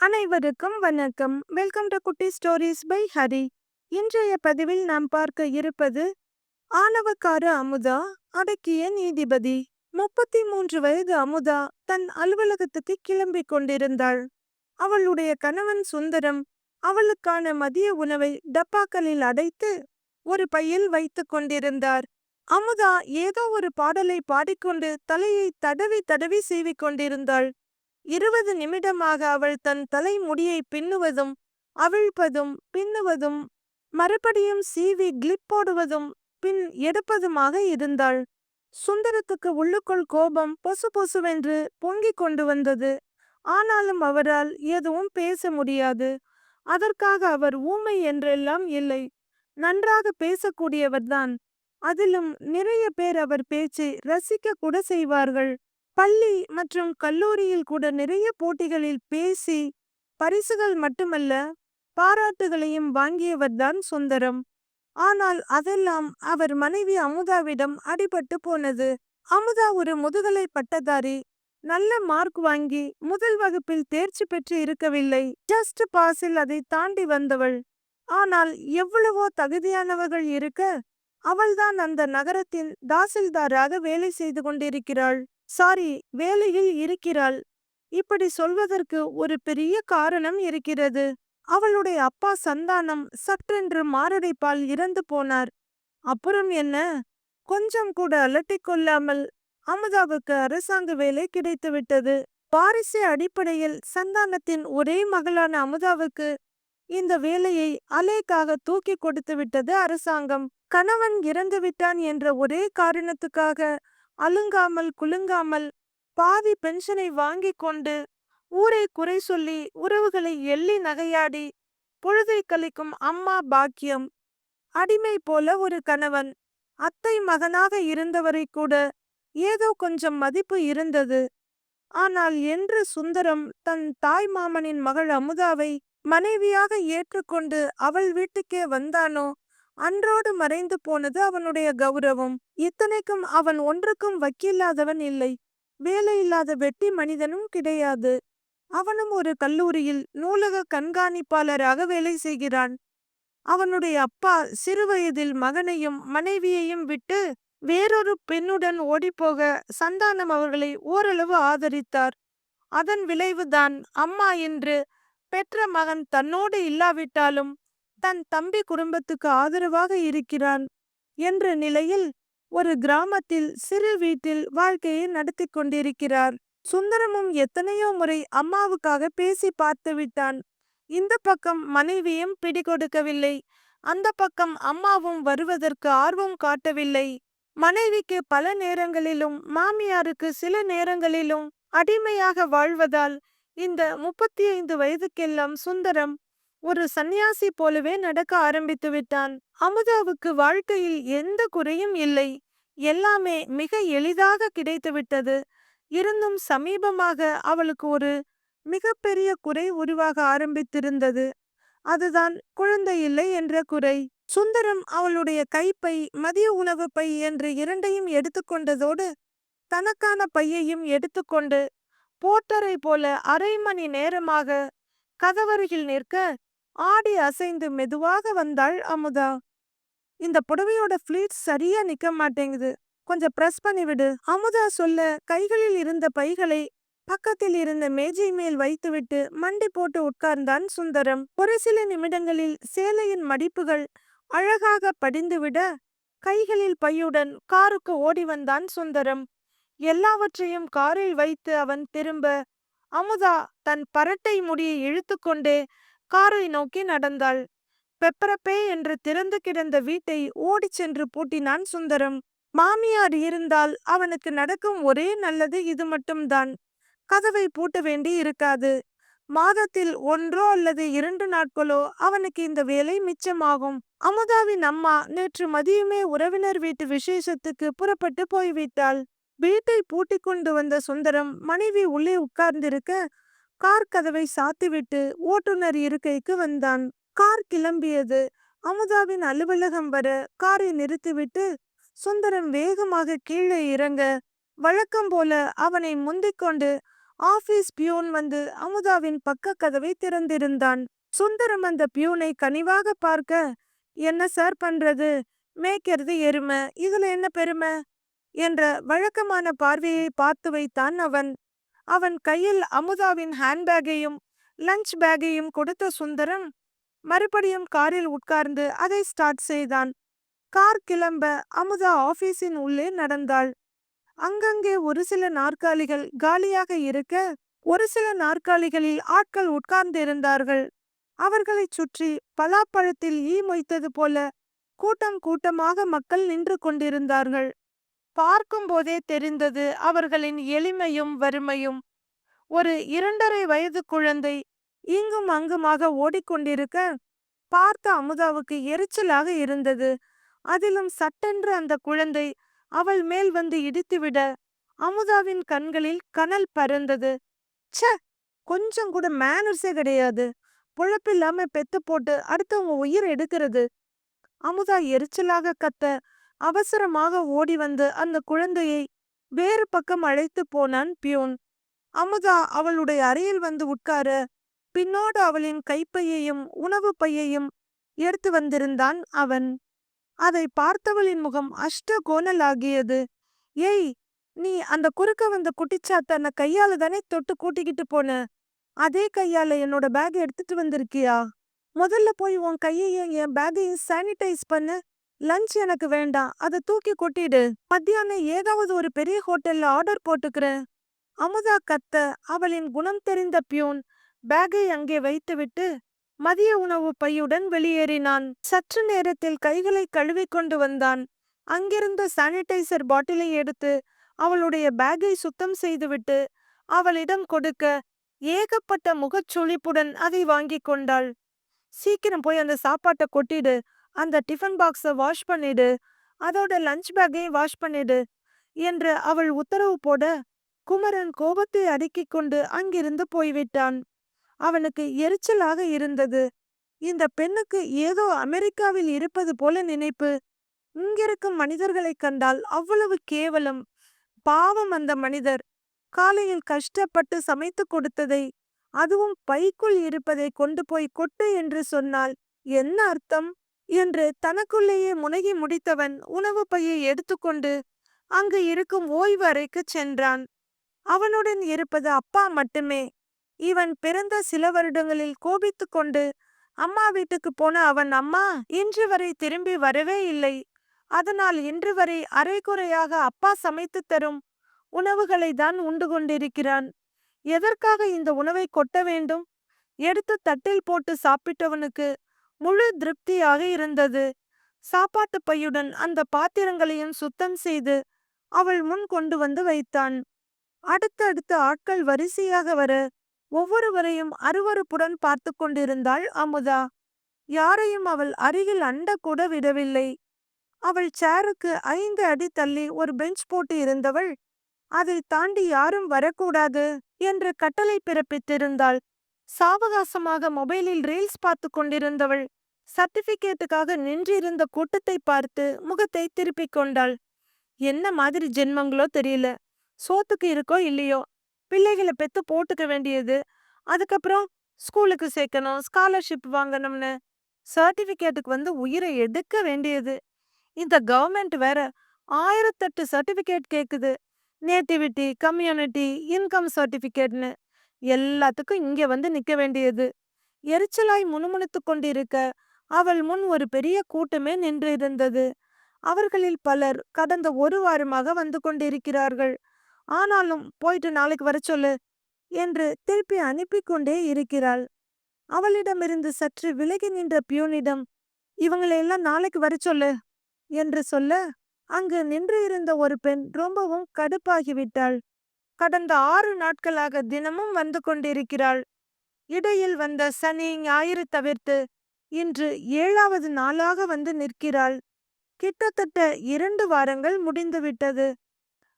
அனைவருக்கும் வணக்கம். Welcome to Kutti stories by Hari இன்றைய பதிவில் நாம் பார்க்க இருப்பது ஆணவக்கார அமுதா அடக்கிய நீதிபதி. முப்பத்தி மூன்று வயது அமுதா தன் அலுவலகத்துக்கு கிளம்பிக் கொண்டிருந்தாள். அவளுடைய கணவன் சுந்தரம் அவளுக்கான மதிய உணவை டப்பாக்களில் அடைத்து ஒரு பையில் வைத்துக் கொண்டிருந்தார். அமுதா ஏதோ ஒரு பாடலை பாடிக்கொண்டு தலையை தடவி தடவி சீவிக் கொண்டிருந்தாள். இருபது நிமிடமாக அவள் தன் தலைமுடியை பின்னுவதும் அவிழ்ப்பதும் பின்னுவதும் மறுபடியும் சீவி கிளிப் போடுவதும் பின் எடுப்பதுமாக இருந்தாள். சுந்தரத்துக்கு உள்ளுக்குள் கோபம் பொசு பொசுவென்று பொங்கிக் கொண்டு வந்தது. ஆனாலும் அவரால் எதுவும் பேச முடியாது. அதற்காக அவர் ஊமை என்றெல்லாம் இல்லை. நன்றாக பேசக்கூடியவர்தான். அதிலும் நிறைய பேர் அவர் பேச்சை ரசிக்க கூட செய்வார்கள். பள்ளி மற்றும் கல்லூரியில் கூட நிறைய போட்டிகளில் பேசி பரிசுகள் மட்டுமல்ல பாராட்டுகளையும் வாங்கியவர்தான் சுந்தரம். ஆனால் அதெல்லாம் அவர் மனைவி அமுதாவிடம் அடிபட்டு போனது. அமுதா ஒரு முதுகலை பட்டதாரி. நல்ல மார்க் வாங்கி முதல் வகுப்பில் தேர்ச்சி பெற்று இருக்கவில்லை. ஜஸ்ட் பாஸில் அதை தாண்டி வந்தவள். ஆனால் எவ்வளவோ தகுதியானவர்கள் இருக்க அவள்தான் அந்த நகரத்தில் தாசில்தாராக வேலை செய்து கொண்டிருக்கிறாள். சாரி வேலையில் இருக்கிறாள். இப்படி சொல்வதற்கு ஒரு பெரிய காரணம் இருக்கிறது. அவளுடைய அப்பா சந்தானம் சற்றென்று மாரடைப்பால் இறந்து போனார். அப்புறம் என்ன? கொஞ்சம் கூட அலட்டிக் கொள்ளாமல் அமுதாவுக்கு அரசாங்க வேலை கிடைத்துவிட்டது வாரிசு அடிப்படையில் சந்தானத்தின் ஒரே மகளான அமுதாவுக்கு இந்த வேலையை அலேக்காக தூக்கி கொடுத்து விட்டது அரசாங்கம். கணவன் இறந்துவிட்டான் என்ற ஒரே காரணத்துக்காக அலுங்காமல் குலுங்காமல் பாதி பென்ஷனை வாங்கி கொண்டு ஊரை குறை சொல்லி உறவுகளை எள்ளி நகையாடி பொழுதை கழிக்கும் அம்மா பாக்கியம். அடிமை போல ஒரு கணவன். அத்தை மகனாக இருந்தவரை கூட ஏதோ கொஞ்சம் மதிப்பு இருந்தது. ஆனால் என்று சுந்தரம் தன் தாய் மாமனின் மகள் அமுதாவை மனைவியாக ஏற்றுக்கொண்டு அவள் வீட்டுக்கே வந்தானோ அன்றோடு மறைந்து போனது அவனுடைய கௌரவம். இத்தனைக்கும் அவன் ஒன்றுக்கும் வக்கில்லாதவன் இல்லை. வேலையில்லாத வெட்டி மனிதனும் கிடையாது. அவனும் ஒரு கல்லூரியில் நூலக கண்காணிப்பாளராக வேலை செய்கிறான். அவனுடைய அப்பா சிறுவயதில் மகனையும் மனைவியையும் விட்டு வேறொரு பெண்ணுடன் ஓடிப்போக சந்தானம் அவர்களை ஓரளவு ஆதரித்தார். அதன் விளைவுதான் அம்மா என்று பெற்ற மகன் தன்னோடு இல்லாவிட்டாலும் தன் தம்பி குடும்பத்துக்கு ஆதரவாக இருக்கிறான் என்ற நிலையில் ஒரு கிராமத்தில் சிறு வீட்டில் வாழ்க்கையை நடத்தி கொண்டிருக்கிறார். சுந்தரமும் எத்தனையோ முறை அம்மாவுக்காக பேசி பார்த்து விட்டான். இந்த பக்கம் மனைவியும் பிடிகொடுக்கவில்லை. அந்த பக்கம் அம்மாவும் வருவதற்கு ஆர்வம் காட்டவில்லை. மனைவிக்கு பல நேரங்களிலும் மாமியாருக்கு சில நேரங்களிலும் அடிமையாக வாழ்வதால் இந்த முப்பத்தி ஐந்து வயதுக்கெல்லாம் சுந்தரம் ஒரு சந்நியாசி போலவே நடக்க ஆரம்பித்து விட்டான். அமுதாவுக்கு வாழ்க்கையில் எந்த குறையும் இல்லை. எல்லாமே மிக எளிதாக கிடைத்துவிட்டது இருந்தும் சமீபமாக அவளுக்கு ஒரு மிகப்பெரிய குறை உருவாக ஆரம்பித்திருந்தது. அதுதான் குழந்தை இல்லை என்ற குறை. சுந்தரம் அவளுடைய கைப்பை மதிய உணவு பை என்று இரண்டையும் எடுத்துக்கொண்டதோடு தனக்கான பையையும் எடுத்துக்கொண்டு போட்டரை போல அரை மணி நேரமாக கதவருகில் நிற்க ஆடி அசைந்து மெதுவாக வந்தாள் அமுதா. இந்த புடவையோட ஃபிளீட் சரியா நிக்க மாட்டேங்குது. கொஞ்சம் பிரஸ் பண்ணி விடு. அமுதா சொல்ல கைகளில் இருந்த பைகளை பக்கத்தில் இருந்த மேஜை மேல் வைத்துவிட்டு மண்டி போட்டு உட்கார்ந்தான் சுந்தரம். ஒரு சில நிமிடங்களில் சேலையின் மடிப்புகள் அழகாக படிந்துவிட கைகளில் பையுடன் காருக்கு ஓடி வந்தான் சுந்தரம். எல்லாவற்றையும் காரில் வைத்து அவன் திரும்ப அமுதா தன் பரட்டை முடியை இழுத்துக்கொண்டே காரை நோக்கி நடந்தாள். பெப்பரப்பே என்று திறந்து கிடந்த வீட்டை ஓடிச் சென்று பூட்டினான் சுந்தரம். மாமியார் இருந்தால் அவனுக்கு நடக்கும் ஒரே நல்லது இது மட்டும்தான். கதவை பூட்ட வேண்டி இருக்காது. மாதத்தில் ஒன்றோ அல்லது இரண்டு நாட்களோ அவனுக்கு இந்த வேலை மிச்சமாகும். அமுதாவின் அம்மா நேற்று மதியமே உறவினர் வீட்டு விசேஷத்துக்கு புறப்பட்டு போய்விட்டாள். வீட்டை பூட்டிக் கொண்டு வந்த சுந்தரம் மனைவி உள்ளே உட்கார்ந்திருக்க கார் கதவை சாத்திவிட்டு ஓட்டுநர் இருக்கைக்கு வந்தான். கார் கிளம்பியது. அமுதாவின் அலுவலகம் வர காரை நிறுத்திவிட்டு சுந்தரம் வேகமாக கீழே இறங்க வழக்கம் போல அவனை முந்திக் கொண்டு ஆபீஸ் பியூன் வந்து அமுதாவின் பக்க கதவை திறந்திருந்தான். சுந்தரம் அந்த பியூனை கனிவாக பார்க்க என்ன சார் பண்றது? மேய்க்கிறது எருமை. இதுல என்ன பெருமை? என்ற வழக்கமான பார்வையை பார்த்து வைத்தான் அவன். அவன் கையில் அமுதாவின் ஹேண்ட்பேக்கையும் லஞ்ச் பேக்கையும் கொடுத்த சுந்தரம் மறுபடியும் காரில் உட்கார்ந்து அதை ஸ்டார்ட் செய்தான். கார் கிளம்ப அமுதா ஆபீஸின் உள்ளே நடந்தாள். அங்கங்கே ஒரு சில நாற்காலிகள் காலியாக இருக்க ஒரு சில நாற்காலிகளில் ஆட்கள் உட்கார்ந்திருந்தார்கள். அவர்களைச் சுற்றி பலாப்பழத்தில் ஈ மொய்த்தது போல கூட்டம் கூட்டமாக மக்கள் நின்று கொண்டிருந்தார்கள். பார்க்கும் போதே தெரிந்தது அவர்களின் எளிமையும் வறுமையும். ஒரு இரண்டரை வயது குழந்தை இங்கும் அங்குமாக ஓடிக்கொண்டிருக்க பார்த்த அமுதாவுக்கு எரிச்சலாக இருந்தது. அதிலும் சட்டென்று அந்த குழந்தை அவள் மேல் வந்து இடித்துவிட அமுதாவின் கண்களில் கனல் பறந்தது. ச்ச! கொஞ்சம் கூட மேனர்ஸே கிடையாது. பொழப்பில்லாம பெத்து போட்டு அடுத்தவங்க உயிர் எடுக்கிறது. அமுதா எரிச்சலாக கத்த அவசரமாக ஓடி வந்து அந்த குழந்தையை வேறு பக்கம் அழைத்து போனான் பியூன். அமுதா அவளுடைய அறையில் வந்து உட்கார. பின்னோடு அவளின் கைப்பையையும் உணவு பையையும் எடுத்து வந்திருந்தான் அவன். அதை பார்த்தவளின் முகம் அஷ்ட கோணலாகியது ஏய் நீ அந்த குறுக்க வந்த தன்னை கையால தானே தொட்டு கூட்டிக்கிட்டு போன? அதே கையால என்னோட பேக் எடுத்துட்டு வந்திருக்கியா? முதல்ல போய் உன் கையையும் என் பேக்கையும் சானிடைஸ் பண்ணு. லஞ்ச் எனக்கு வேண்டாம். அதை தூக்கி கொட்டிடு. மத்தியானம் ஏதாவது ஒரு பெரிய ஹோட்டல்ல ஆர்டர் போட்டுக்கிறேன். அமுதா கத்த அவளின் குணம் தெரிந்த பியூன் பேகை அங்கே வைத்துவிட்டு மதிய உணவு பையுடன் வெளியேறினான். சற்று நேரத்தில் கைகளை கழுவிக்கொண்டு வந்தான். அங்கிருந்த சானிடைசர் பாட்டிலை எடுத்து அவளுடைய பேக்கை சுத்தம் செய்துவிட்டு அவளிடம் கொடுக்க ஏகப்பட்ட முகச்சுளிப்புடன் அதை வாங்கி கொண்டாள். சீக்கிரம் போய் அந்த சாப்பாட்டை கொட்டிடு. அந்த டிஃபன் பாக்ஸ வாஷ் பண்ணிடு. அதோட லஞ்ச் பேக்கையும் வாஷ் பண்ணிடு என்று அவள் உத்தரவு போட குமரன் கோபத்தை அடுக்கிக் கொண்டு அங்கிருந்து போய்விட்டான். அவனுக்கு எரிச்சலாக இருந்தது. இந்த பெண்ணுக்கு ஏதோ அமெரிக்காவில் இருப்பது போல நினைப்பு. இங்கிருக்கும் மனிதர்களை கண்டால் அவ்வளவு கேவலம். பாவம் அந்த மனிதர். காலையில் கஷ்டப்பட்டு சமைத்து கொடுத்ததை அதுவும் பைக்குள் இருப்பதை கொண்டு போய் கொட்டு என்று சொன்னால் என்ன அர்த்தம்? என்று தனக்குள்ளேயே முனகி முடித்தவன் உணவு பையை எடுத்துக்கொண்டு அங்கு இருக்கும் ஓய்வு அறைக்கு சென்றான். அவனுடன் இருப்பது அப்பா மட்டுமே. இவன் பிறந்த சில வருடங்களில் கோபித்து கொண்டு அம்மா வீட்டுக்கு போன அவன் அம்மா இன்று வரை திரும்பி வரவே இல்லை. அதனால் இன்று வரை அரைகுறையாக அப்பா சமைத்து தரும் உணவுகளை தான் உண்டு கொண்டிருக்கிறான். எதற்காக இந்த உணவை கொட்ட வேண்டும்? எடுத்து தட்டில் போட்டு சாப்பிட்டவனுக்கு முழு திருப்தியாக இருந்தது. சாப்பாட்டு பையுடன் அந்த பாத்திரங்களையும் சுத்தம் செய்து அவள் முன் கொண்டு வந்து வைத்தான். அடுத்தடுத்த ஆட்கள் வரிசையாக வர ஒவ்வொருவரையும் அருவருப்புடன் பார்த்து கொண்டிருந்தாள் அமுதா. யாரையும் அவள் அருகில் அண்ட கூட விடவில்லை. அவள் சேருக்கு ஐந்து அடி தள்ளி ஒரு பெஞ்ச் போட்டு இருந்தவள் அதை தாண்டி யாரும் வரக்கூடாது என்று கட்டளை பிறப்பித்திருந்தாள். சாவகாசமாக மொபைலில் ரீல்ஸ் பார்த்து கொண்டிருந்தவள். சர்டிபிகேட்டுக்காக நின்றிருந்த கூட்டத்தை பார்த்து முகத்தை திருப்பிக் கொண்டாள். என்ன மாதிரி ஜென்மங்களோ தெரியல. சோத்துக்கு இருக்கோ இல்லையோ? பிள்ளைகளை பெத்து போட்டுக்க வேண்டியது. அதுக்கப்புறம் ஸ்கூலுக்கு சேர்க்கணும் ஸ்காலர்ஷிப் வாங்கணும்னு. சர்டிபிகேட்டுக்கு வந்து உயிரை எடுக்க வேண்டியது. இந்த கவர்மெண்ட் வேற ஆயிரத்தெட்டு சர்டிபிகேட் கேக்குது. நேட்டிவிட்டி கம்யூனிட்டி இன்கம் சர்டிபிகேட்னு எல்லாத்துக்கும் இங்கே வந்து நிக்க வேண்டியது. எரிச்சலாய் முணுமுணுத்து கொண்டிருக்க அவள் முன் ஒரு பெரிய கூட்டமே நின்று இருந்தது. அவர்களில் பலர் கடந்த ஒரு வாரமாக வந்து கொண்டிருக்கிறார்கள். ஆனாலும் போயிட்டு நாளைக்கு வர சொல்லு என்று திருப்பி அனுப்பி கொண்டே இருக்கிறாள். அவளிடமிருந்து சற்று விலகி நின்ற பியூனிடம் இவங்களையெல்லாம் நாளைக்கு வர சொல்லு என்று சொல்ல அங்கு நின்று இருந்த ஒரு பெண் ரொம்பவும் கடுப்பாகிவிட்டாள் கடந்த ஆறு நாட்களாக தினமும் வந்து கொண்டிருக்கிறாள். இடையில் வந்த சனி ஞாயிறு தவிர்த்து இன்று ஏழாவது நாளாக வந்து நிற்கிறாள். கிட்டத்தட்ட இரண்டு வாரங்கள் முடிந்துவிட்டது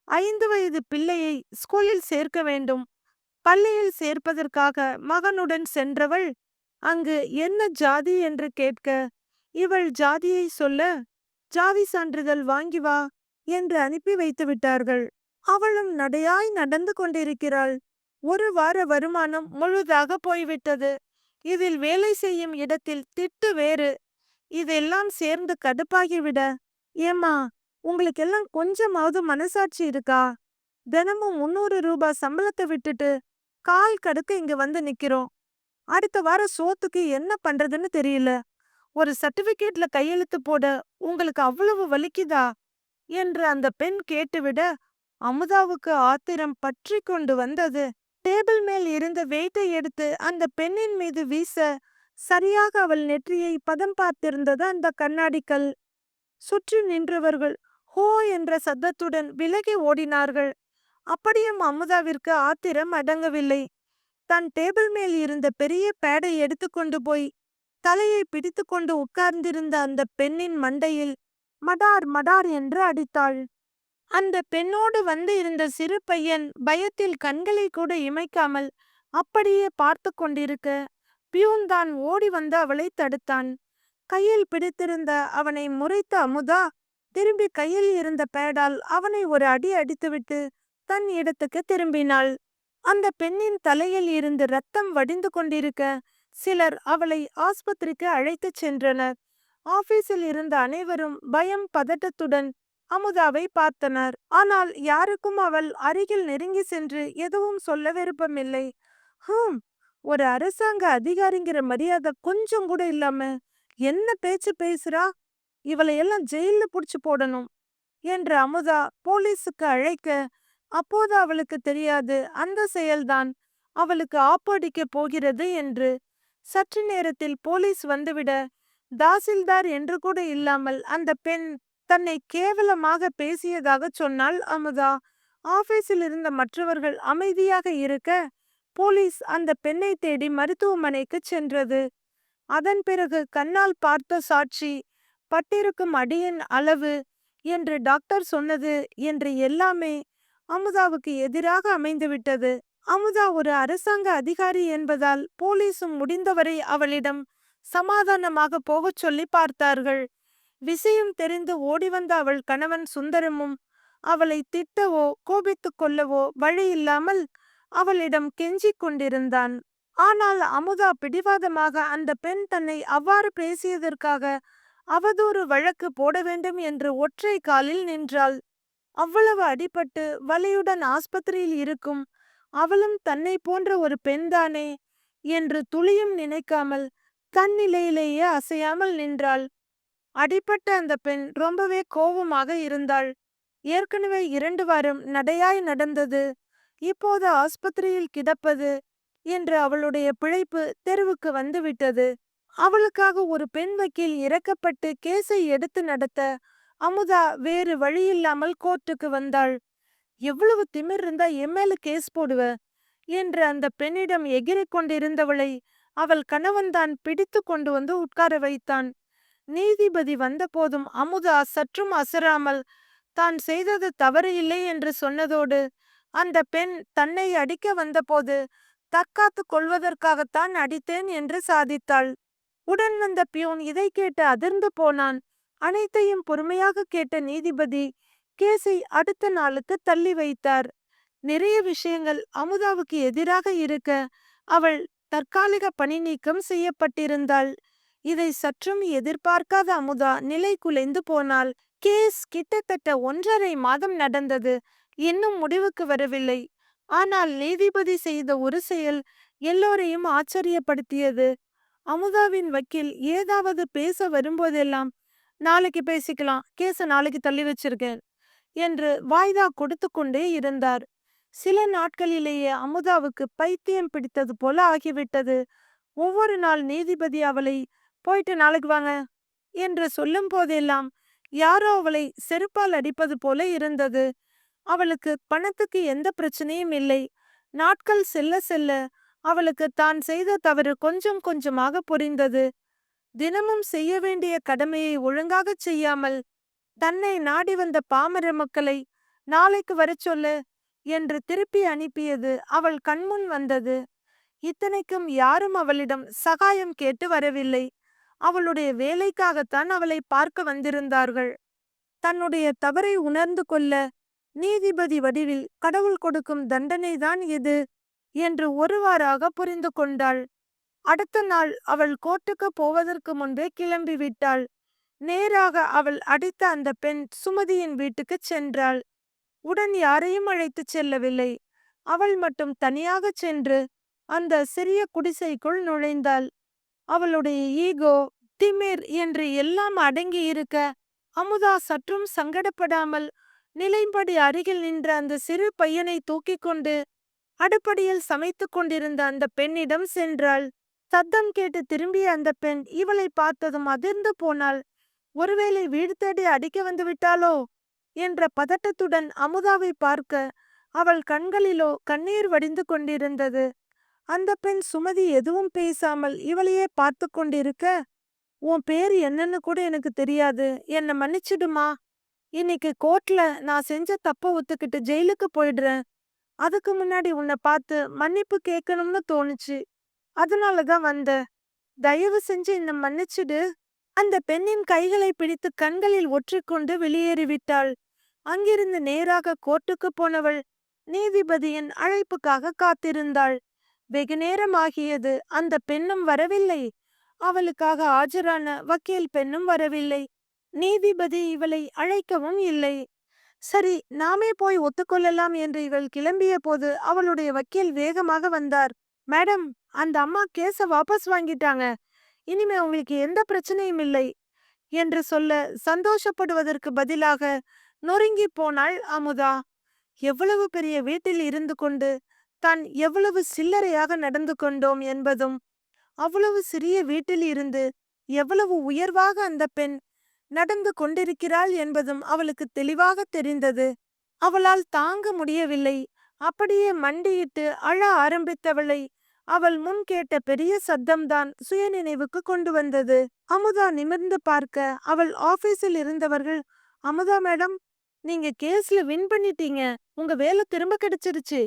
ஐந்து வயது பிள்ளையை ஸ்கூலில் சேர்க்க வேண்டும். பள்ளியில் சேர்ப்பதற்காக மகனுடன் சென்றவள் அங்கு என்ன ஜாதி? என்று கேட்க இவள் ஜாதியை சொல்ல ஜாதி சான்றிதழ் வாங்கி வா என்று அனுப்பி வைத்து விட்டார்கள். அவளும் நடையாய் நடந்து கொண்டிருக்கிறாள். ஒரு வார வருமானம் முழுதாக போய்விட்டது. இதில் வேலை செய்யும் இடத்தில் திட்டு வேறு. இதெல்லாம் சேர்ந்து கடுப்பாகிவிட. ஏம்மா உங்களுக்கெல்லாம் கொஞ்சமாவது மனசாட்சி இருக்கா? தினமும் முன்னூறு ரூபாய் சம்பளத்தை விட்டுட்டு கால் கடுக்க இங்க வந்து நிக்கிறோம். அடுத்த வாரம் சோத்துக்கு என்ன பண்றதுன்னு தெரியல. ஒரு சர்டிபிகேட்ல கையெழுத்து போட உங்களுக்கு அவ்வளவு வலிக்குதா? என்று அந்த பெண் கேட்டுவிட அமுதாவுக்கு ஆத்திரம் பற்றி கொண்டு வந்தது. டேபிள் மேல் இருந்த வெயிட்டை எடுத்து அந்த பெண்ணின் மீது வீச சரியாக அவள் நெற்றியை பதம் பார்த்திருந்தது அந்த கண்ணாடிக்கல். சுற்றி நின்றவர்கள் ஹோ என்ற சத்தத்துடன் விலகி ஓடினார்கள். அப்படியும் அமுதாவிற்கு ஆத்திரம் அடங்கவில்லை. தன் டேபிள் மேல் இருந்த பெரிய பேடை எடுத்துக்கொண்டு போய் தலையை பிடித்துக்கொண்டு உட்கார்ந்திருந்த அந்த பெண்ணின் மண்டையில் மடார் மடார் என்று அடித்தாள். அந்த பெண்ணோடு வந்து இருந்த சிறு பையன் பயத்தில் கண்களை கூட இமைக்காமல் அப்படியே பார்த்து கொண்டிருக்க பியூன் தான் ஓடி வந்து அவளை தடுத்தான். கையில் பிடித்திருந்த அவனை முறைத்த அமுதா திரும்பி கையில் இருந்த பேடால் அவனை ஒரு அடி அடித்துவிட்டு தன் இடத்துக்கு திரும்பினாள். அந்த பெண்ணின் தலையில் இருந்து ரத்தம் வடிந்து கொண்டிருக்க சிலர் அவளை ஆஸ்பத்திரிக்கு அழைத்துச் சென்றனர். ஆபீஸில் இருந்த அனைவரும் பயம் பதட்டத்துடன் அமுதாவை பார்த்தனர். ஆனால் யாருக்கும் அவள் அருகில் நெருங்கி சென்று எதுவும் சொல்ல விருப்பமில்லை ஹம் ஒரு அரசாங்க அதிகாரிங்கிற மரியாதை கொஞ்சம் கூட இல்லாம என்ன பேச்சு பேசுறா? இவளை எல்லாம் ஜெயில புடிச்சு போடணும் என்று அமுதா போலீஸுக்கு அழைக்க அப்போது அவளுக்கு தெரியாது அந்த செயல்தான். அவளுக்கு ஆப்படிக்க போகிறது என்று. சற்று நேரத்தில் போலீஸ் வந்துவிட தாசில்தார் என்று கூட இல்லாமல் அந்த பெண் தன்னை கேவலமாக பேசியதாக சொன்னால் அமுதா ஆபீஸில் இருந்த மற்றவர்கள் அமைதியாக இருக்க போலீஸ் அந்த பெண்ணை தேடி மருத்துவமனைக்கு சென்றது. அதன் பிறகு கண்ணால் பார்த்த சாட்சி பட்டிருக்கும் அடியின் அளவு என்று டாக்டர் சொன்னது என்று எல்லாமே அமுதாவுக்கு எதிராக அமைந்துவிட்டது. அமுதா ஒரு அரசாங்க அதிகாரி என்பதால் போலீசும் முடிந்தவரை அவளிடம் சமாதானமாக போகச் சொல்லி பார்த்தார்கள். விஷயம் தெரிந்து ஓடிவந்த அவள் கணவன் சுந்தரமும் அவளை திட்டவோ கோபித்துக் கொள்ளவோ வழியில்லாமல் அவளிடம் கெஞ்சிக் கொண்டிருந்தான். ஆனால் அமுதா பிடிவாதமாக அந்த பெண் தன்னை அவ்வாறு பேசியதற்காக அவதூறு வழக்கு போட வேண்டும் என்று ஒற்றை காலில் நின்றாள். அவ்வளவு அடிபட்டு வலியுடன் ஆஸ்பத்திரியில் இருக்கும் அவளும் தன்னை போன்ற ஒரு பெண்தானே என்று துளியும் நினைக்காமல் தன் நிலையிலேயே அசையாமல் நின்றாள். அடிபட்ட அந்த பெண் ரொம்பவே கோபமாக இருந்தாள். ஏற்கனவே இரண்டு வாரம் நடையாய் நடந்தது. இப்போது ஆஸ்பத்திரியில் கிடப்பது என்று அவளுடைய பிழைப்பு தெருவுக்கு வந்துவிட்டது. அவளுக்காக ஒரு பெண் வக்கீல் இறக்கப்பட்டு கேஸை எடுத்து நடத்த அமுதா வேறு வழியில்லாமல் கோர்ட்டுக்கு வந்தாள். எவ்வளவு திமிர் இருந்தா எம்மேல கேஸ் போடுவ? என்று அந்த பெண்ணிடம் எகிரிக் கொண்டிருந்தவளை அவள் கணவன்தான் பிடித்து கொண்டு வந்து உட்கார வைத்தான். நீதிபதி வந்தபோதும் அமுதா சற்றும் அசராமல் தான் செய்தது தவறு இல்லை என்று சொன்னதோடு அந்த பெண் தன்னை அடிக்க வந்தபோது தற்காத்து கொள்வதற்காகத்தான் அடித்தேன் என்று சாதித்தாள். உடன் வந்த பியூன் இதை கேட்டு அதிர்ந்து போனான். அனைத்தையும் பொறுமையாக கேட்ட நீதிபதி கேஸை அடுத்த நாளுக்கு தள்ளி வைத்தார். நிறைய விஷயங்கள் அமுதாவுக்கு எதிராக இருக்க அவள் தற்காலிக பணி நீக்கம் செய்யப்பட்டிருந்தாள். இதை சற்றும் எதிர்பார்க்காத அமுதா நிலை குலைந்து போனாள். கேஸ் கிட்டத்தட்ட ஒன்றரை மாதம் நடந்தது. இன்னும் முடிவுக்கு வரவில்லை. ஆனால் நீதிபதி செய்த ஒரு செயல் எல்லோரையும் ஆச்சரியப்படுத்தியது. அமுதாவின் வக்கீல் ஏதாவது பேச வரும்போதெல்லாம் நாளைக்கு பேசிக்கலாம். கேஸ நாளைக்கு தள்ளி வச்சிருக்கேன் என்று வாய்தா கொடுத்து கொண்டே இருந்தார். சில நாட்களிலேயே அமுதாவுக்கு பைத்தியம் பிடித்தது போல ஆகிவிட்டது. ஒவ்வொரு நாள் நீதிபதி அவளை போயிட்டு நாளைக்கு வாங்க என்று சொல்லும் போதெல்லாம் யாரோ அவளை செருப்பால் அடிப்பது போல இருந்தது. அவளுக்கு பணத்துக்கு எந்த பிரச்சனையும் இல்லை. நாட்கள் செல்ல செல்ல அவளுக்கு தான் செய்த தவறு கொஞ்சம் கொஞ்சமாக புரிந்தது. தினமும் செய்ய வேண்டிய கடமையை ஒழுங்காகச் செய்யாமல் தன்னை நாடி வந்த பாமர மக்களை நாளைக்கு வரச் சொல்லு என்று திருப்பி அனுப்பியது அவள் கண்முன் வந்தது. இத்தனைக்கும் யாரும் அவளிடம் சகாயம் கேட்டு வரவில்லை. அவளுடைய வேலைக்காகத்தான் அவளை பார்க்க வந்திருந்தார்கள். தன்னுடைய தவறை உணர்ந்து கொள்ள நீதிபதி வடிவில் கடவுள் கொடுக்கும் தண்டனைதான் இது என்று ஒருவாறாக புரிந்து கொண்டாள். அடுத்த நாள் அவள் கோர்ட்டுக்கு போவதற்கு முன்பே கிளம்பிவிட்டாள் நேராக அவள் அடித்த அந்த பெண் சுமதியின் வீட்டுக்கு சென்றாள். உடன் யாரையும் அழைத்துச் செல்லவில்லை. அவள் மட்டும் தனியாக சென்று அந்த சிறிய குடிசைக்குள் நுழைந்தாள். அவளுடைய ஈகோ திமிர் என்று எல்லாம் அடங்கி இருக்க அமுதா சற்றும் சங்கடப்படாமல் நிலைப்படி அருகில் நின்ற அந்த சிறு பையனை தூக்கிக் கொண்டு அடுப்படியில் சமைத்துக் கொண்டிருந்த அந்த பெண்ணிடம் சென்றாள். சத்தம் கேட்டு திரும்பிய அந்த பெண் இவளை பார்த்ததும் அதிர்ந்து போனாள். ஒருவேளை வீடு தேடி அடிக்க வந்து விட்டாளோ? என்ற பதட்டத்துடன் அமுதாவை பார்க்க அவள் கண்களிலோ கண்ணீர் வடிந்து கொண்டிருந்தது. அந்த பெண் சுமதி எதுவும் பேசாமல் இவளையே பார்த்து கொண்டிருக்க உன் பேர் என்னன்னு கூட எனக்கு தெரியாது. என்ன மன்னிச்சிடுமா? இன்னைக்கு கோர்ட்ல நான் செஞ்ச தப்ப ஒத்துக்கிட்டு ஜெயிலுக்கு போயிடுறேன். அதுக்கு முன்னாடி உன்னை பார்த்து மன்னிப்பு கேட்கணும்னு தோணுச்சு. அதனால தான் வந்த. தயவு செஞ்சு என்ன மன்னிச்சிடு. அந்த பெண்ணின் கைகளை பிடித்து கண்களில் ஒற்றிக்கொண்டு வெளியேறிவிட்டாள். அங்கிருந்து நேராக கோர்ட்டுக்கு போனவள் நீதிபதியின் அழைப்புக்காக காத்திருந்தாள். வெகு நேரமாகியது. அந்த பெண்ணும் வரவில்லை. அவளுக்காக ஆஜரான வக்கீல் பெண்ணும் வரவில்லை. நீதிபதி இவளை அழைக்கவும் இல்லை. சரி நாமே போய் ஒத்துக்கொள்ளலாம் என்று இவள் கிளம்பிய போது அவளுடைய வக்கீல் வேகமாக வந்தார். மேடம் அந்த அம்மா கேஸ வாபஸ் வாங்கிட்டாங்க. இனிமே உங்களுக்கு எந்த பிரச்சனையும் இல்லை என்று சொல்ல சந்தோஷப்படுவதற்கு பதிலாக நொறுங்கி போனாள் அமுதா. எவ்வளவு பெரிய வீட்டில் இருந்து கொண்டு தான் எவ்வளவு சில்லறையாக நடந்து கொண்டோம் என்பதும் அவ்வளவு சிறிய வீட்டில் இருந்து எவ்வளவு உயர்வாக அந்த பெண் நடந்து கொண்டிருக்கிறாள் என்பதும் அவளுக்கு தெளிவாக தெரிந்தது. அவளால் தாங்க முடியவில்லை. அப்படியே மண்டியிட்டு அழ ஆரம்பித்தவளை அவள் முன் கேட்ட பெரிய சத்தம்தான் சுயநினைவுக்கு கொண்டு வந்தது. அமுதா நிமிர்ந்து பார்க்க அவள் ஆபீஸில் இருந்தவர்கள் அமுதா மேடம் நீங்க கேஸ்ல வின் பண்ணிட்டீங்க. உங்க வேலை திரும்ப கிடைச்சிருச்சு.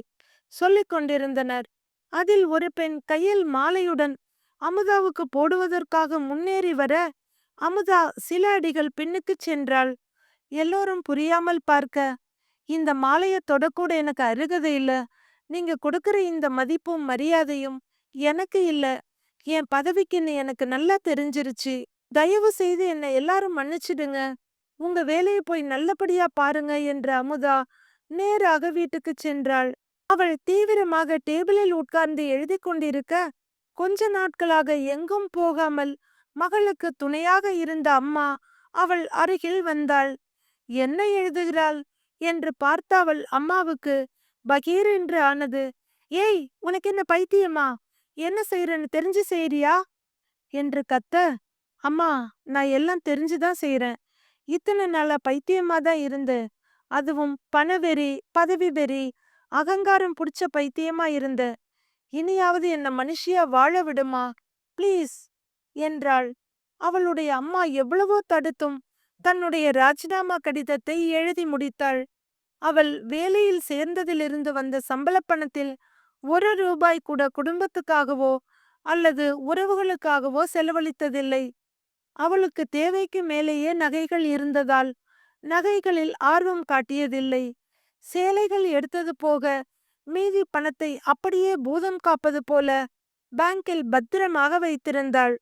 சொல்லிக் கொண்டிருந்தனர். அதில் ஒரு பெண் கையில் மாலையுடன் அமுதாவுக்கு போடுவதற்காக முன்னேறி வர அமுதா சில அடிகள் பின்னுக்குச் சென்றாள். எல்லோரும் புரியாமல் பார்க்க இந்த மாலைய தொடக்கூட எனக்கு அருகதை இல்ல. நீங்க கொடுக்கிற இந்த மதிப்பும் மரியாதையும் எனக்கு இல்ல. என் பதவிக்குன்னு எனக்கு நல்லா தெரிஞ்சிருச்சு. தயவு செய்து என்னை எல்லாரும் மன்னிச்சிடுங்க. உங்க வேலையை போய் நல்லபடியா பாருங்க என்ற அமுதா நேராக வீட்டுக்கு சென்றாள். அவள் தீவிரமாக டேபிளில் உட்கார்ந்து எழுதி கொண்டிருக்க கொஞ்ச நாட்களாக எங்கும் போகாமல் மகளுக்கு துணையாக இருந்த அம்மா அவள் அருகில் வந்தாள். என்ன எழுதுகிறாள்? என்று பார்த்த அவள் அம்மாவுக்கு பகீர் என்று ஆனது. ஏய் உனக்கு என்ன பைத்தியமா? என்ன செய்யறன்னு தெரிஞ்சு செய்யறியா என்று கத்த. அம்மா நான் எல்லாம் தெரிஞ்சுதான் செய்யறேன் இத்தனை நாளா பைத்தியமா தான் இருந்து. அதுவும் பணவெறி பதவி வெறி அகங்காரம் புடிச்ச பைத்தியமா இருந்த. இனியாவது என்ன மனுஷியா வாழ விடுமா? ப்ளீஸ்! என்றாள். அவளுடைய அம்மா எவ்வளவோ தடுத்தும் தன்னுடைய ராஜினாமா கடிதத்தை எழுதி முடித்தாள். அவள் வேலையில் சேர்ந்ததிலிருந்து வந்த சம்பள பணத்தில் ஒரு ரூபாய் கூட குடும்பத்துக்காகவோ அல்லது உறவுகளுக்காகவோ செலவழித்ததில்லை. அவளுக்கு தேவைக்கு மேலேயே நகைகள் இருந்ததால் நகைகளில் ஆர்வம் காட்டியதில்லை. சேலைகள் எடுத்தது போக மீதி பணத்தை அப்படியே பூதம் காப்பது போல பேங்கில் பத்திரமாக வைத்திருந்தாள்.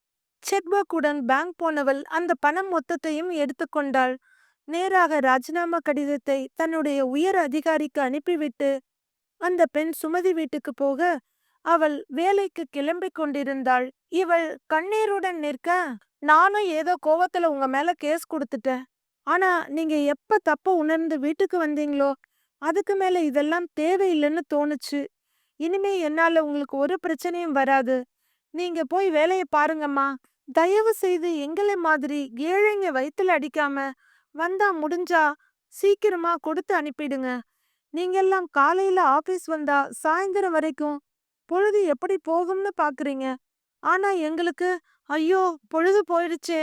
செக்புக்குடன் பேங்க் போனவள் அந்த பணம் மொத்தத்தையும் எடுத்துக்கொண்டாள் நேராக ராஜினாமா கடிதத்தை தன்னுடைய உயர் அதிகாரிக்கு அனுப்பிவிட்டு அந்த பெண் சுமதி வீட்டுக்கு போக அவள் வேலைக்கு கிளம்பிக் கொண்டிருந்தாள். இவள் கண்ணீருடன் நிற்க நானும் ஏதோ கோவத்துல உங்க மேல கேஸ் கொடுத்துட்டேன். ஆனா நீங்க எப்ப தப்ப உணர்ந்து வீட்டுக்கு வந்தீங்களோ அதுக்கு மேல இதெல்லாம் தேவையில்லைன்னு தோணுச்சு. இனிமே என்னால உங்களுக்கு ஒரு பிரச்சனையும் வராது. நீங்க போய் வேலையை பாருங்கம்மா. தயவு செய்து எங்களை மாதிரி ஏழைங்க வயித்துல அடிக்காம வந்தா முடிஞ்சா சீக்கிரமா கொடுத்து அனுப்பிடுங்க. நீங்கெல்லாம் காலையில ஆபீஸ் வந்தா சாயந்தரம் வரைக்கும் பொழுது எப்படி போகும்னு பாக்குறீங்க. ஆனா எங்களுக்கு ஐயோ பொழுது போயிடுச்சே.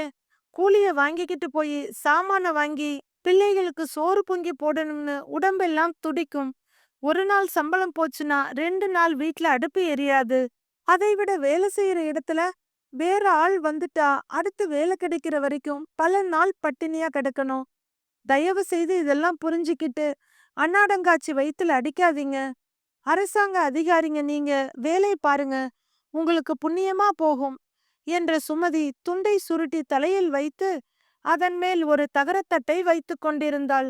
கூலிய வாங்கிக்கிட்டு போய் சாமான வாங்கி பிள்ளைகளுக்கு சோறு பொங்கி போடணும்னு உடம்பெல்லாம் துடிக்கும். ஒரு நாள் சம்பளம் போச்சுன்னா ரெண்டு நாள் வீட்ல அடுப்பு எரியாது. அதை விட வேலை செய்யற இடத்துல வேற ஆள் வந்துட்டா அடுத்து வேலை கிடைக்கிற வரைக்கும் பல நாள் பட்டினியா கிடக்கணும். தயவு செய்து இதெல்லாம் புரிஞ்சுக்கிட்டு அண்ணாடங்காட்சி வயித்துல அடிக்காதீங்க. அரசாங்க அதிகாரிங்க நீங்க வேலை பாருங்க. உங்களுக்கு புண்ணியமா போகும். என்ற சுமதி துண்டை சுருட்டி தலையில் வைத்து அதன் மேல் ஒரு தகரத்தட்டை வைத்துக் கொண்டிருந்தாள்.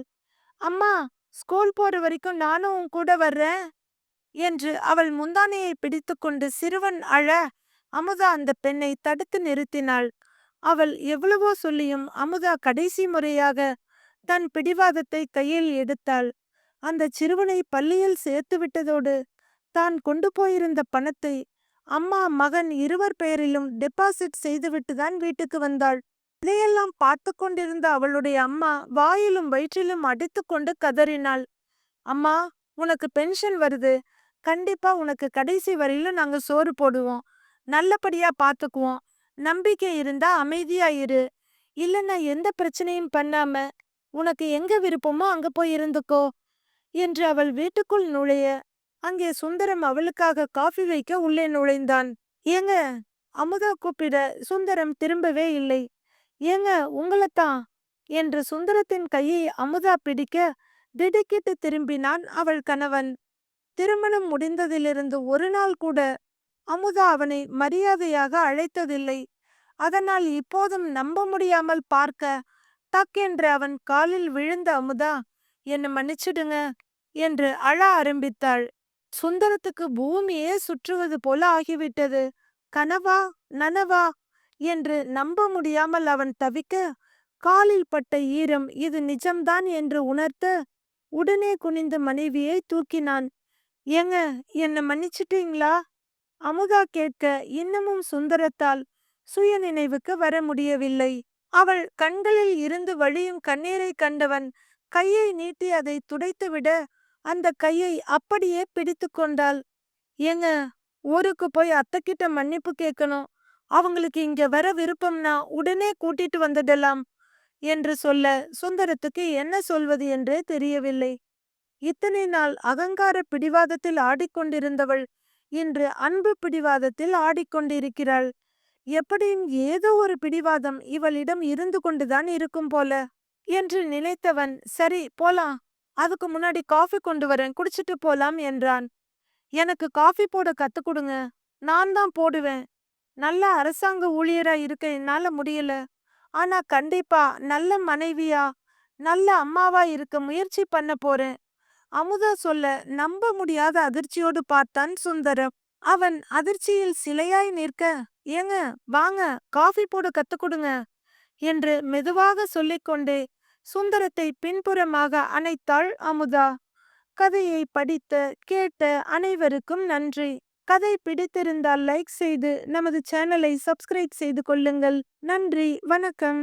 அம்மா ஸ்கூல் போற வரைக்கும் நானும் உன் கூட வர்றேன் என்று அவள் முந்தானையை பிடித்துக்கொண்டு சிறுவன் அழ அமுதா அந்த பெண்ணை தடுத்து நிறுத்தினாள். அவள் எவ்வளவோ சொல்லியும் அமுதா கடைசி முறையாக தன் பிடிவாதத்தை கையில் எடுத்தாள். அந்த சிறுவனை பள்ளியில் சேர்த்து விட்டதோடு தான் கொண்டு போயிருந்த பணத்தை அம்மா மகன் இருவர் பெயரிலும் டெபாசிட் செய்துவிட்டு தான் வீட்டுக்கு வந்தாள். இதையெல்லாம் பார்த்து கொண்டிருந்த அவளுடைய அம்மா வாயிலும் வயிற்றிலும் அடித்து கொண்டு கதறினாள். அம்மா உனக்கு பென்ஷன் வருது. கண்டிப்பா உனக்கு கடைசி வரையிலும் நாங்க சோறு போடுவோம். நல்லபடியா பாத்துக்குவோம். நம்பிக்கை இருந்தா அமைதியா இரு. இல்லைன்னா எந்த பிரச்சனையும் பண்ணாம உனக்கு எங்க விருப்பமோ அங்க போய் இருந்துக்கோ என்று அவள் வீட்டுக்குள் நுழைய அங்கே சுந்தரம் அவளுக்காக காஃபி வைக்க உள்ளே நுழைந்தான். ஏங்க? அமுதா கூப்பிட சுந்தரம் திரும்பவே இல்லை. ஏங்க உங்களைத்தான்? என்று சுந்தரத்தின் கையை அமுதா பிடிக்க திடுக்கிட்டு திரும்பினான் அவள் கணவன். திருமணம் முடிந்ததிலிருந்து ஒரு நாள் கூட அமுதா அவனை மரியாதையாக அழைத்ததில்லை. அதனால் இப்போதும் நம்ப முடியாமல் பார்க்க டக் என்று அவன் காலில் விழுந்த அமுதா என்னை மன்னிச்சிடுங்க என்று அழ ஆரம்பித்தாள். சுந்தரத்துக்கு பூமியே சுற்றுவது போல ஆகிவிட்டது. கனவா நனவா என்று நம்ப முடியாமல் அவன் தவிக்க காலில் பட்ட ஈரம் இது நிஜம்தான் என்று உணர்த்த உடனே குனிந்த மனைவியை தூக்கினான். ஏங்க என்ன மன்னிச்சிட்டீங்களா அமுதா கேட்க இன்னமும் சுந்தரத்தால் சுய நினைவுக்கு வர முடியவில்லை. அவள் கண்களில் இருந்து வழியும் கண்ணீரை கண்டவன் கையை நீட்டி அதை துடைத்துவிட அந்த கையை அப்படியே பிடித்து கொண்டாள். ஏங்க ஊருக்கு போய் அத்தைக்கிட்ட மன்னிப்பு கேட்கணும். அவங்களுக்கு இங்க வர விருப்பம்னா உடனே கூட்டிட்டு வந்துடலாம் என்று சொல்ல சுந்தரத்துக்கு என்ன சொல்வது என்றே தெரியவில்லை. இத்தனை நாள் அகங்கார பிடிவாதத்தில் ஆடிக்கொண்டிருந்தவள் இன்று அன்பு பிடிவாதத்தில் ஆடிக்கொண்டிருக்கிறாள். எப்படியும் ஏதோ ஒரு பிடிவாதம் இவளிடம் இருந்து கொண்டுதான் இருக்கும் போல என்று நினைத்தவன் சரி போலாம். அதுக்கு முன்னாடி காஃபி கொண்டு வரேன். குடிச்சிட்டு போலாம் என்றான். எனக்கு காஃபி போட கத்து கொடுங்க. நான் தான் போடுவேன். நல்ல அரசாங்க ஊழியரா இருக்க என்னால முடியல. ஆனா கண்டிப்பா நல்ல மனைவியா நல்ல அம்மாவா இருக்க முயற்சி பண்ண போறேன். அமுதா சொல்ல நம்ப முடியாத அதிர்ச்சியோடு பார்த்தான் சுந்தரம். அவன் அதிர்ச்சியில் சிலையாய் நிற்க ஏங்க வாங்க காஃபி போட கத்து கொடுங்க என்று மெதுவாக சொல்லிக்கொண்டே சுந்தரத்தை பின்புறமாக அணைத்தாள் அமுதா. கதையை படித்த கேட்ட அனைவருக்கும் நன்றி. கதை பிடித்திருந்தால் லைக் செய்து நமது சேனலை சப்ஸ்கிரைப் செய்து கொள்ளுங்கள். நன்றி வணக்கம்.